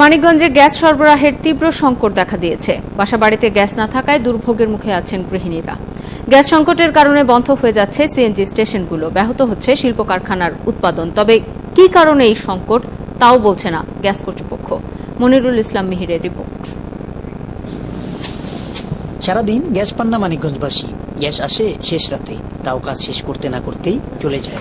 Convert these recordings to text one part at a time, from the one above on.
মানিকগঞ্জে গ্যাস সরবরাহের তীব্র সংকট দেখা দিয়েছে। বাসা বাড়িতে গ্যাস না থাকায় দুর্ভোগের মুখে আছেন গৃহিণীরা। গ্যাস সংকটের কারণে বন্ধ হয়ে যাচ্ছে সিএনজি স্টেশনগুলো। ব্যাহত হচ্ছে শিল্প কারখানার উৎপাদন। তবে কি কারণে এই সংকট, তাও বলছে না গ্যাস কর্তৃপক্ষ। মনিরুল ইসলাম মিহিরের রিপোর্ট। সারাদিন গ্যাস পান না মানিকগঞ্জবাসী। গ্যাস আসে শেষ রাতে। তাও কাজ শেষ করতে না করতেই চলে যায়।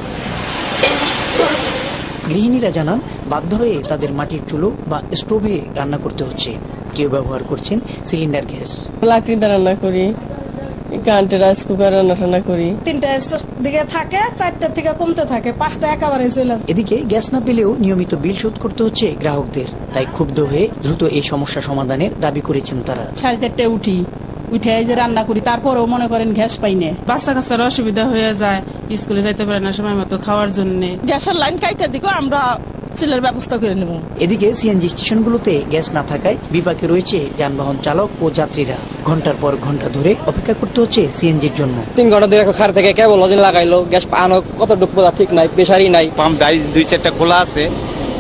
গৃহিণীরা জানান বাধ্য হয়ে তাদের মাটির চুলো বা স্টোভে রান্না করতে হচ্ছে। কেউ ব্যবহার করছেন সিলিন্ডার গ্যাস। লাকড়িতে রান্না করি কারেন্টের রাইস কুকার রান্না টান্না করি। তিনটা দিকে থাকে চারটার থেকে কমতে থাকে পাঁচটা একেবারে চলে। এদিকে গ্যাস না পেলেও নিয়মিত বিল শোধ করতে হচ্ছে গ্রাহকদের। তাই ক্ষুব্ধ হয়ে দ্রুত এই সমস্যা সমাধানের দাবি করেছেন তারা। সাড়ে চারটায় উঠি। উঠে যে রান্না করি তারপরেও মনে করেন গ্যাস পাই না। বাচ্চা কাচ্চার অসুবিধা হয়ে যায় স্কুলে যাইতে পারে না সময় মতো খাওয়ার জন্য। গ্যাসের লাইন কাইটা দিকে আমরা চিলের ব্যবস্থা করে নেব। এদিকে সিএনজি স্টেশনগুলোতে গ্যাস না থাকায় বিপাকে রয়েছে যানবাহন চালক ও যাত্রীরা। ঘণ্টার পর ঘণ্টা ধরে অপেক্ষা করতে হচ্ছে সিএনজির জন্য। তিন ঘণ্টা ধরে খার থেকে কেবল লজিন লাগাইলো গ্যাস পানো কত ডুব ঠিক নাই প্রেশারই নাই। পাম্প দাঁড়িয়ে দুই চারটা খোলা আছে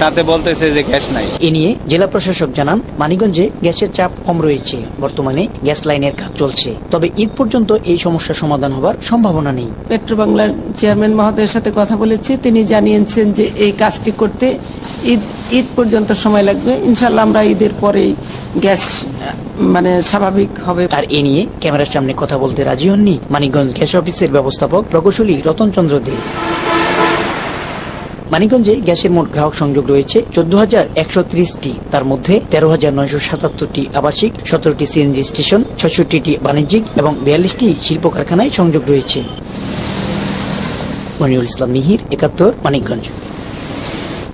তাতে বলতেছে যে গ্যাস নাই। এ নিয়ে জেলা প্রশাসক জানান মানিগঞ্জে গ্যাসের চাপ কম রয়েছে। বর্তমানে গ্যাস লাইনের কাজ চলছে। তবে ঈদ পর্যন্ত এই সমস্যা সমাধান হবার সম্ভাবনা নেই। পেট্রো বাংলার চেয়ারম্যান মহোদয়ের সাথে কথা বলেছি। তিনি জানিয়েছেন যে এই কাজটি করতে ঈদ ঈদ পর্যন্ত সময় লাগবে। ইনশাল্লাহ আমরা ঈদের পরেই গ্যাস মানে স্বাভাবিক হবে। আর এ নিয়ে ক্যামেরার সামনে কথা বলতে রাজি হননি মানিকগঞ্জ গ্যাস অফিসের ব্যবস্থাপক প্রকৌশলী রতন চন্দ্র দে। মানিকগঞ্জে গ্যাসের মোট গ্রাহক সংযোগ রয়েছে চোদ্দ হাজার একশো ত্রিশটি। তার মধ্যে তেরো হাজার নয়শো সাতাত্তরটি আবাসিক, সতেরোটি সিএনজি স্টেশন ছষট্টিটি বাণিজ্যিক এবং বিয়াল্লিশটি শিল্প কারখানায় সংযোগ রয়েছে। মনিরুল ইসলাম মিহির, একাত্তর, মানিকগঞ্জ।